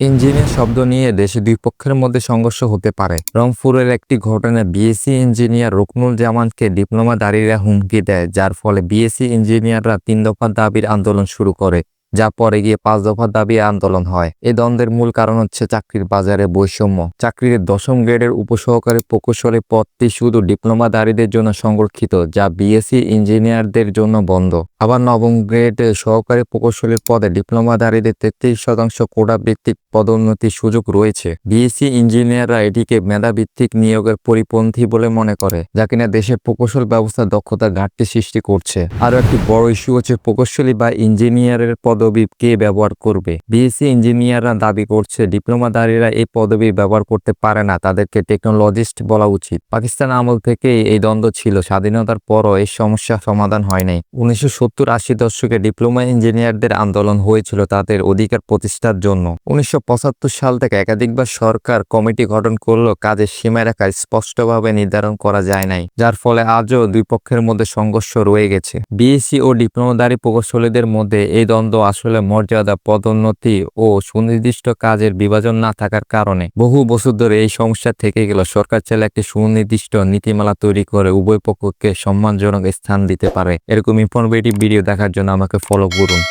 Engineer শব্দ নিয়ে দেশে দুই পক্ষের মধ্যে সংঘর্ষ হতে পারে। রংপুরের একটি ঘটনায় বিএসসি ইঞ্জিনিয়ার রুকনুল জামানকে ডিপ্লোমা ডিপ্লোমাধারীরা হুমকি দেয়, যার ফলে বিএসসি ইঞ্জিনিয়াররা তিন দফা দাবির আন্দোলন শুরু করে। যা পরে গিয়ে পাঁচ দফা দাবি আন্দোলন হয়। এই দ্বন্দ্বের মূল কারণ হচ্ছে চাকরির বাজারে বৈষম্য। চাকরির দশম গ্রেডের উপসহকারী প্রকৌশলী পদটি শুধু ডিপ্লোমাধারীদের জন্য সংরক্ষিত, যা বিএসসি ইঞ্জিনিয়ারদের জন্য বন্ধ। আবার নবম গ্রেড সহকারী প্রকৌশলীর পদে ডিপ্লোমাধারীদের তেত্রিশ শতাংশ কোটা ভিত্তিক পদোন্নতির সুযোগ রয়েছে। বিএসসি ইঞ্জিনিয়াররা এটিকে মেধাভিত্তিক নিয়োগের পরিপন্থী বলে মনে করে, যা কিনা দেশের প্রকৌশল ব্যবস্থা দক্ষতার ঘাটতি সৃষ্টি করছে। আরও একটি বড় ইস্যু হচ্ছে প্রকৌশলী বা ইঞ্জিনিয়ারের পদবি কে ব্যবহার করবে? বিএসসি ইঞ্জিনিয়াররা দাবি করছে, ডিপ্লোমাধারীরা এই পদবি ব্যবহার করতে পারে না, তাদেরকে টেকনোলজিস্ট বলা উচিত। পাকিস্তান আমল থেকে এই দ্বন্দ্ব ছিল, স্বাধীনতার পরও এই সমস্যা সমাধান হয় নাই। উনিশশো সত্তর আশি দশকে ডিপ্লোমা ইঞ্জিনিয়ারদের আন্দোলন হয়েছিল তাদের অধিকার প্রতিষ্ঠার জন্য। উনিশশো পঁচাত্তর সাল থেকে একাধিকবার সরকার কমিটি গঠন করলেও কাজের সীমারেখা স্পষ্টভাবে নির্ধারণ করা যায় নাই, যার ফলে আজও দুই পক্ষের মধ্যে সংঘর্ষ রয়ে গেছে। বিএসসি ও ডিপ্লোমাধারী প্রকৌশলীদের মধ্যে এই দ্বন্দ্ব আসলে মর্যাদা, পদোন্নতি ও সুনির্দিষ্ট কাজের বিভাজন না থাকার কারণে বহু বছর ধরে এই সমস্যা থেকে গেল। সরকার চাইলে একটি সুনির্দিষ্ট নীতিমালা তৈরি করে উভয় পক্ষকে সম্মানজনক স্থান দিতে পারে। এরকম ইনফরমেটিভ ভিডিও দেখার জন্য আমাকে ফলো করুন।